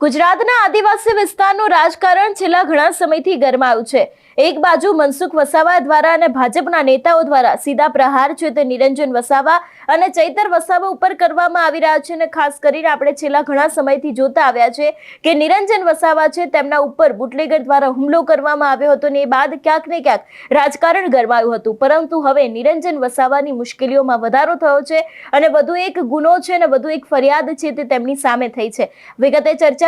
ગુજરાતના આદિવાસી વિસ્તારનું રાજકારણ છેલ્લા ઘણા સમયથી ગરમાયું છે. એક બાજુ મનસુખ વસાવા દ્વારા અને ભાજપના નેતાઓ દ્વારા સીધા પ્રહાર છે તે નિરંજન વસાવા અને ચૈતર વસાવા ઉપર કરવામાં આવી રહ્યા છે અને ખાસ કરીને આપણે છેલ્લા ઘણા સમયથી જોતા આવ્યા છે કે નિરંજન વસાવા છે તેમના ઉપર બુટલેગર દ્વારા હુમલો કરવામાં આવ્યો હતો ને એ બાદ ક્યાંક ને ક્યાંક રાજકારણ ગરમાયું હતું. પરંતુ હવે નિરંજન વસાવાની મુશ્કેલીઓમાં વધારો થયો છે અને વધુ એક ગુનો છે અને વધુ એક ફરિયાદ છે તે તેમની સામે થઈ છે. વિગતે ચર્ચા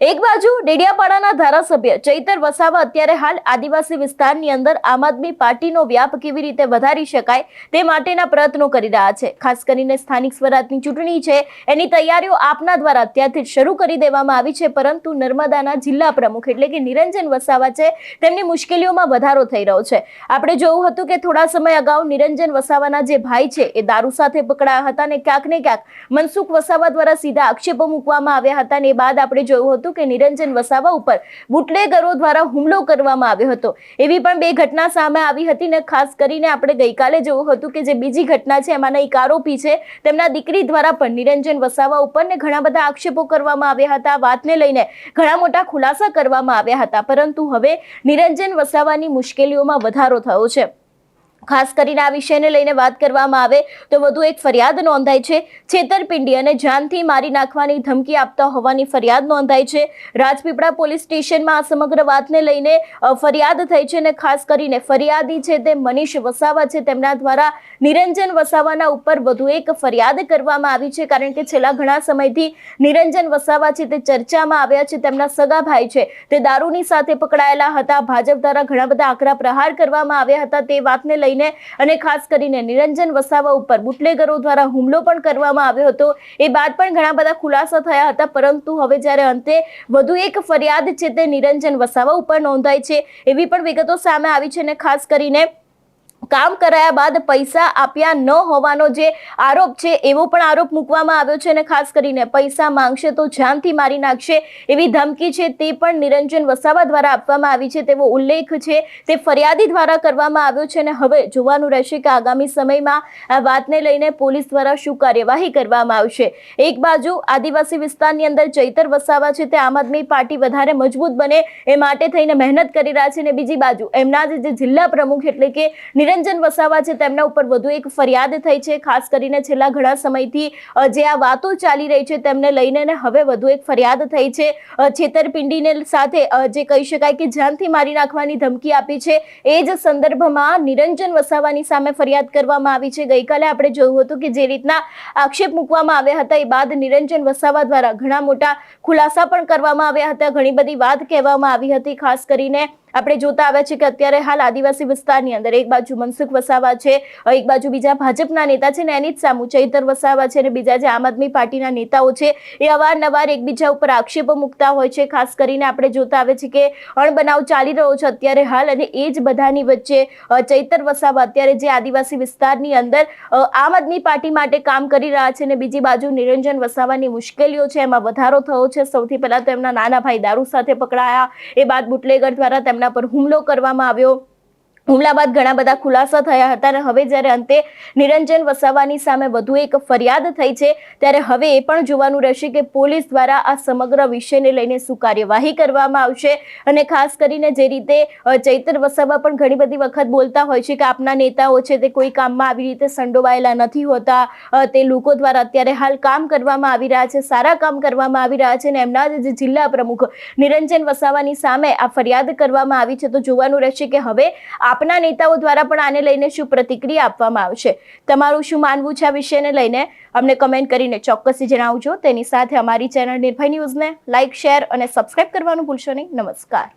એક બાજુ ડેડિયાપાડાના ધારાસભ્ય ચૈતર વસાવા અત્યારે હાલ આદિવાસી વિસ્તારની અંદર આમ આદમી પાર્ટીનો વ્યાપ કેવી રીતે વધારી શકાય તે માટેના પ્રયત્નો કરી રહ્યા છે. ખાસ કરીને સ્થાનિક સ્વરાજની ચૂંટણી છે, એની તૈયારીઓ આપના દ્વારા અત્યારથી શરૂ કરી દેવામાં આવી છે, પરંતુ નર્મદાના જિલ્લા પ્રમુખ એટલે કે નિરંજન વસાવા છે, તેમની મુશ્કેલીઓમાં વધારો થઈ રહ્યો છે. આપણે જોયું હતું કે થોડા સમય અગાઉ નિરંજન વસાવાના જે ભાઈ છે, એ દારૂ સાથે પકડાયા હતા અને ક્યાંક ને ક્યાંક મનસુખ વસાવા દ્વારા સીધા આક્ષેપો મૂકવામાં આવ્યા હતા અને એ બાદ આપણે જોયું હતું કે નિરંજન વસાવા ઉપર બુટલેગરો દ્વારા હુમલો કરવામાં આવ્યો હતો. એવી પણ બે ઘટના સામે આવી હતી ને ખાસ કરીને આપણે ગઈકાલે જોયું હતું કે જે બીજી ઘટના છે, એમાંના એક આરોપી છે, તેમના દીકરી દ્વારા પણ નિરંજન વસાવા ઉપર ને ઘણા બધા આક્ષેપો કરવામાં આવ્યા હતા. વાતને લઈને ઘણા મોટા ખુલાસા કરવામાં આવ્યા હતા. પરંતુ હવે નિરંજન વસાવાની મુશ્કેલીઓમાં વધારો થયો છે. ખાસ કરીને આ વિષયને લઈને વાત કરવામાં આવે તો વધુ એક ફરિયાદ નોંધાઈ છે. છેતરપિંડી અને જાનથી મારી નાખવાની ધમકી આપતા હોવાની ફરિયાદ નોંધાઈ છે. રાજપીપળા પોલીસ સ્ટેશનમાં આ સમગ્ર વાતને લઈને ફરિયાદ થઈ છે અને ખાસ કરીને ફરિયાદી છે તે મનીષ વસાવા છે. તેમના દ્વારા નિરંજન વસાવાના ઉપર વધુ એક ફરિયાદ કરવામાં આવી છે. કારણ કે છેલ્લા ઘણા સમયથી નિરંજન વસાવા છે તે ચર્ચામાં આવ્યા છે. તેમના સગા ભાઈ છે તે દારૂની સાથે પકડાયેલા હતા. ભાજપ દ્વારા ઘણા બધા આકરા પ્રહાર કરવામાં આવ્યા હતા. તે વાતને લઈને અને ખાસ કરીને નિરંજન વસાવા ઉપર બુટલેગરો દ્વારા હુમલો પણ કરવામાં આવ્યો હતો. એ બાદ પણ ઘણા બધા ખુલાસા થયા હતા, પરંતુ હવે જ્યારે અંતે વધુ એક ફરિયાદ છે તે નિરંજન વસાવા ઉપર નોંધાઈ છે, એવી પણ વિગતો સામે આવી છે અને ખાસ કરીને કામ કરાયા બાદ પૈસા આપ્યા ન હોવાનો જે આરોપ છે, એવો પણ આરોપ મૂકવામાં આવ્યો છે અને ખાસ કરીને પૈસા માંગશે તો જાનથી મારી નાખશે એવી ધમકી છે તે પણ નિરંજન વસાવા દ્વારા આપવામાં આવી છે તેવો ઉલ્લેખ છે, તે ફરિયાદી દ્વારા કરવામાં આવ્યો છે અને હવે જોવાનું રહેશે કે આગામી સમયમાં આ વાતને લઈને પોલીસ દ્વારા શું કાર્યવાહી કરવામાં આવશે. એક બાજુ આદિવાસી વિસ્તારની અંદર ચૈતર વસાવા છે, તે આમ આદમી પાર્ટી વધારે મજબૂત બને એ માટે થઈને મહેનત કરી રહ્યા છે અને બીજી બાજુ એમના જે જિલ્લા પ્રમુખ એટલે કે નિરંજન વસાવા છે, તેમના ઉપર વધુ એક ફરિયાદ થઈ છે. ખાસ કરીને છેલ્લા ઘણા સમયથી જે આ વાતો ચાલી રહી છે, તેમને લઈને હવે વધુ એક ફરિયાદ થઈ છે. છેતરપિંડીને સાથે જે કહી શકાય કે જાનથી મારી નાખવાની ધમકી આપી છે, એ જ સંદર્ભમાં નિરંજન વસાવાની સામે ફરિયાદ કરવામાં આવી છે. ગઈકાલે આપણે જોયું હતું કે જે રીતના આક્ષેપ મૂકવામાં આવ્યા હતા, એ બાદ નિરંજન વસાવા દ્વારા ઘણા મોટા ખુલાસા પણ કરવામાં આવ્યા હતા. ઘણી બધી વાત કહેવામાં આવી હતી, ખાસ કરીને આપણે જોતા આવ્યા છે કે અત્યારે હાલ આદિવાસી વિસ્તારની અંદર એક બાજુ મનસુખ વસાવા છે, એક બાજુ બીજા ભાજપના નેતા છે ને એની જ સામું ચૈતર વસાવા છે અને બીજા જે આમ આદમી પાર્ટીના નેતાઓ છે, એ અવારનવાર એકબીજા ઉપર આક્ષેપો મૂકતા હોય છે. ખાસ કરીને આપણે જોતા આવે છે કે અણબનાવ ચાલી રહ્યો છે અત્યારે હાલ અને એ જ બધાની વચ્ચે ચૈતર વસાવા અત્યારે જે આદિવાસી વિસ્તારની અંદર આમ આદમી પાર્ટી માટે કામ કરી રહ્યા છે અને બીજી બાજુ નિરંજન વસાવાની મુશ્કેલીઓ છે, એમાં વધારો થયો છે. સૌથી પહેલા તો એમના નાના ભાઈ દારૂ સાથે પકડાયા. એ બાદ બુટલેગર દ્વારા તેમના પર હુમલો કરવામાં આવ્યો. હુમલા બાદ ઘણા બધા ખુલાસા થયા હતા અને હવે જ્યારે અંતે નિરંજન વસાવાની સામે વધુ એક ફરિયાદ થઈ છે, ત્યારે હવે એ પણ જોવાનું રહેશે કે પોલીસ દ્વારા આ સમગ્ર વિષયને લઈને શું કાર્યવાહી કરવામાં આવશે અને ખાસ કરીને જે રીતે ચૈતર વસાવા પણ ઘણી બધી વખત બોલતા હોય છે કે આપના નેતાઓ છે તે કોઈ કામમાં આવી રીતે સંડોવાયેલા નથી હોતા તે લોકો દ્વારા અત્યારે હાલ કામ કરવામાં આવી રહ્યા છે, સારા કામ કરવામાં આવી રહ્યા છે અને એમના જ જિલ્લા પ્રમુખ નિરંજન વસાવાની સામે આ ફરિયાદ કરવામાં આવી છે, તો જોવાનું રહેશે કે હવે આપના નેતાઓ દ્વારા પણ આને લઈને શું પ્રતિક્રિયા આપવામાં આવશે? તમારું શું માનવું છે આ વિષયને લઈને? અમને કમેન્ટ કરીને ચોક્કસથી જણાવજો. તેની સાથે અમારી ચેનલ નિર્ભય ન્યૂઝને લાઇક શેર અને સબસ્ક્રાઇબ કરવાનું ભૂલશો નહીં. નમસ્કાર.